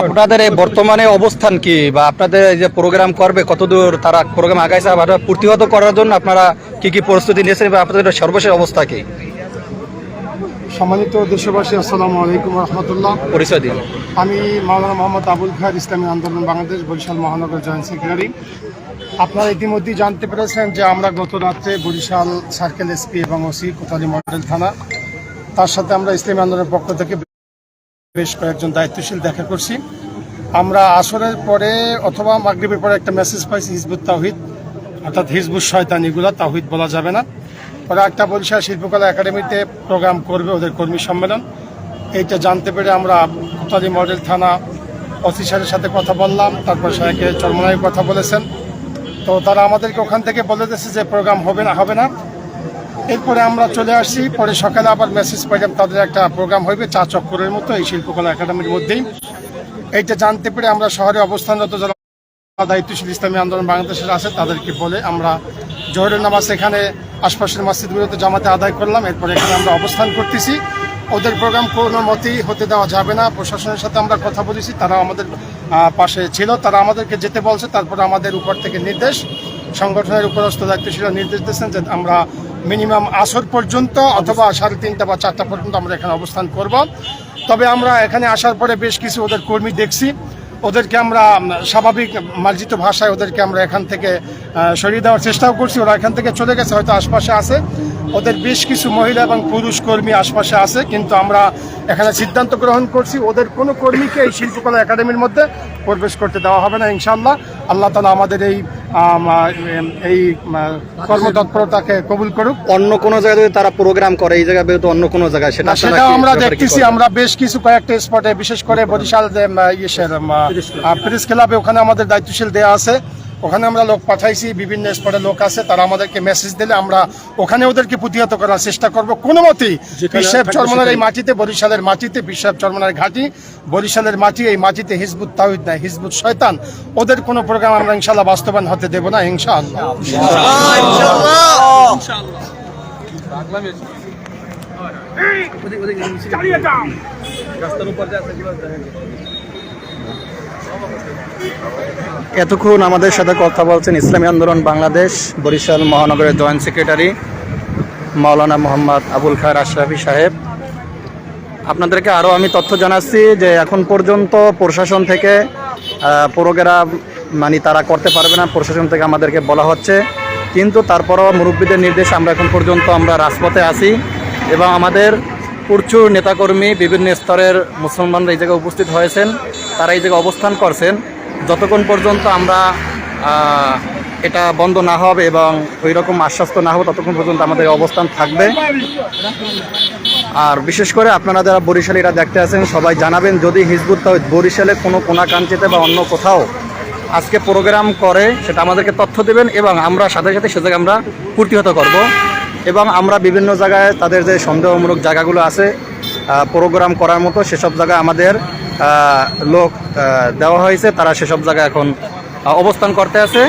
আপনাদের এই বর্তমানে অবস্থান কি? বা আপনাদের এই যে প্রোগ্রাম করবে কতদূর তারা প্রোগ্রাম আগাইছে আপনারা প্রতিহত করার জন্য আপনারা কি কি প্রস্তুতি নিয়েছেন বা আপনাদের সর্বশেষ অবস্থা কি? সম্মানিত দেশবাসী আসসালামু আলাইকুম রহমতুল্লাহ। পরিচয় দিন। আমি মাওলানা মোহাম্মদ আবুল খায়ের ইসলামী আন্দোলন বাংলাদেশ বরিশাল মহানগর জয়েন্ট সেক্রেটারি। আপনারা ইতিমধ্যেই জানতে পেরেছেন যে আমরা গত রাত্রে বরিশাল সার্কেল এসপি এবং ওসি কোতালি মডেল থানা তার সাথে আমরা ইসলামী আন্দোলনের পক্ষ থেকে বেশ কয়েকজন দায়িত্বশীল দেখা করছি। আমরা আসরের পরে অথবা মাগরিবের পরে একটা মেসেজ পাইছি, হিজবুত তাহিদ অর্থাৎ হিজবুত শয়তান এগুলা তাহিদ বলা যাবে না। ওরা একটা বরিশাল শিল্পকলা একাডেমিতে প্রোগ্রাম করবে ওদের কর্মী সম্মেলন। এইটা জানতে পেরে আমরা কোতালি মডেল থানা অফিসারের সাথে কথা বললাম, তারপর সাহেকে চরমনায় কথা বলেছেন। তো তারা আমাদেরকে ওখান থেকে বলে দিয়েছে যে প্রোগ্রাম হবে না হবে না। এরপরে আমরা চলে আসি। পরে সকালে আবার মেসেজ পাইলাম, তাদের একটা প্রোগ্রাম হইবে চা চক্করের মতো এই শিল্পকলা একাডেমির মধ্যেই। এইটা জানতে পেরে আমরা শহরে অবস্থানরত যারা দায়িত্বশীল ইসলামী আন্দোলন বাংলাদেশের আছে, তাদেরকে বলে আমরা জহরের নামাজ এখানে আশপাশের মসজিদগুলোতে জামাতে আদায় করলাম। এরপরে এখানে আমরা অবস্থান করতেছি। ওদের প্রোগ্রাম কোনো মতেই হতে দেওয়া যাবে না। প্রশাসনের সাথে আমরা কথা বলেছি তারা আমাদের পাশে ছিল। তারা আমাদেরকে যেতে বলছে, তারপরে আমাদের উপর থেকে নির্দেশ। সংগঠনের উপরস্থ দায়িত্বশীল নির্দেশ দিয়েছেন যে আমরা মিনিমাম আসর পর্যন্ত অথবা সাড়ে তিনটা বা চারটা পর্যন্ত আমরা এখানে অবস্থান করব। তবে আমরা এখানে আসার পরে বেশ কিছু ওদের কর্মী দেখছি। ওদেরকে আমরা স্বাভাবিক মার্জিত ভাষায় ওদেরকে আমরা এখান থেকে সরিয়ে দেওয়ার চেষ্টাও করছি। ওরা এখান থেকে চলে গেছে, হয়তো আশপাশে আছে। ওদের বেশ কিছু মহিলা এবং পুরুষ কর্মী আশপাশে আছে কিন্তু আমরা এখানে সিদ্ধান্ত গ্রহণ করছি ওদের কোনো কর্মীকে এই শিল্পকলা একাডেমির মধ্যে প্রবেশ করতে দেওয়া হবে না ইনশাল্লাহ আল্লাহ তালা আমাদের এই এই কর্মতৎপরতাকে কবুল করুক। অন্য কোনো জায়গায় যদি তারা প্রোগ্রাম করে এই জায়গায় তো অন্য কোনো জায়গায় সেটা সেটাও আমরা দেখতেছি আমরা বেশ কিছু কয়েকটা স্পটে বিশেষ করে বরিশাল ইয়েসের প্রেস ক্লাবে। ওখানে আমাদের দায়িত্বশীল দেওয়া আছে। ওখানে আমরা লোক পাঠাইছি বিভিন্ন স্পটে লোক আছে তারা আমাদেরকে মেসেজ দিলে আমরা ওখানে ওদেরকে প্রতিহত করার চেষ্টা করব। কোনো মতেই বিশ্বের চরমনার এই মাটিতে বরিশালের মাটিতে বিশ্বের চরমনার ঘাটি বরিশালের মাটি এই মাটিতে হিজবুত তাহিদ নাই হিজবুত শয়তান। ওদের কোনো প্রোগ্রাম আমরা ইনশাল্লাহ বাস্তবায়ন হতে দেব না ইনশাআল্লাহ। এতক্ষণ আমাদের সাথে কথা বলছেন ইসলামী আন্দোলন বাংলাদেশ, বরিশাল মহানগরের জয়েন্ট সেক্রেটারি মাওলানা মোহাম্মদ আবুল খায়ের আশরাফি সাহেব। আপনাদেরকে আরও আমি তথ্য জানাচ্ছি যে এখন পর্যন্ত প্রশাসন থেকে প্রোগ্রাম মানে তারা করতে পারবে না, প্রশাসন থেকে আমাদেরকে বলা হচ্ছে। কিন্তু তারপরও মুরব্বীদের নির্দেশ আমরা এখন পর্যন্ত আমরা রাজপথে আছি এবং আমাদের প্রচুর নেতাকর্মী বিভিন্ন স্তরের মুসলমানরা এই জায়গায় উপস্থিত হয়েছেন। তারা এই জায়গায় অবস্থান করছেন। যতক্ষণ পর্যন্ত আমরা এটা বন্ধ না হবে এবং ওই রকম আশ্বস্ত না হবে, ততক্ষণ পর্যন্ত আমাদের অবস্থান থাকবে। আর বিশেষ করে আপনারা যারা বরিশালে এটা দেখতে আছেন, সবাই জানাবেন, যদি হিজবুত তাহিদ বরিশালে কোনো কোনাকাঞ্চিতে বা অন্য কোথাও আজকে প্রোগ্রাম করে, সেটা আমাদেরকে তথ্য দেবেন এবং আমরা সাথে সাথে সে জায়গায় আমরা প্রতিহত করব। এবং আমরা বিভিন্ন জায়গায় তাদের যে সন্দেহমূলক জায়গাগুলো আছে প্রোগ্রাম করার মতো সেসব জায়গায় আমাদের লোক দেওয়া হয়েছে তারা সেসব জায়গায় এখন অবস্থান করতে আছে।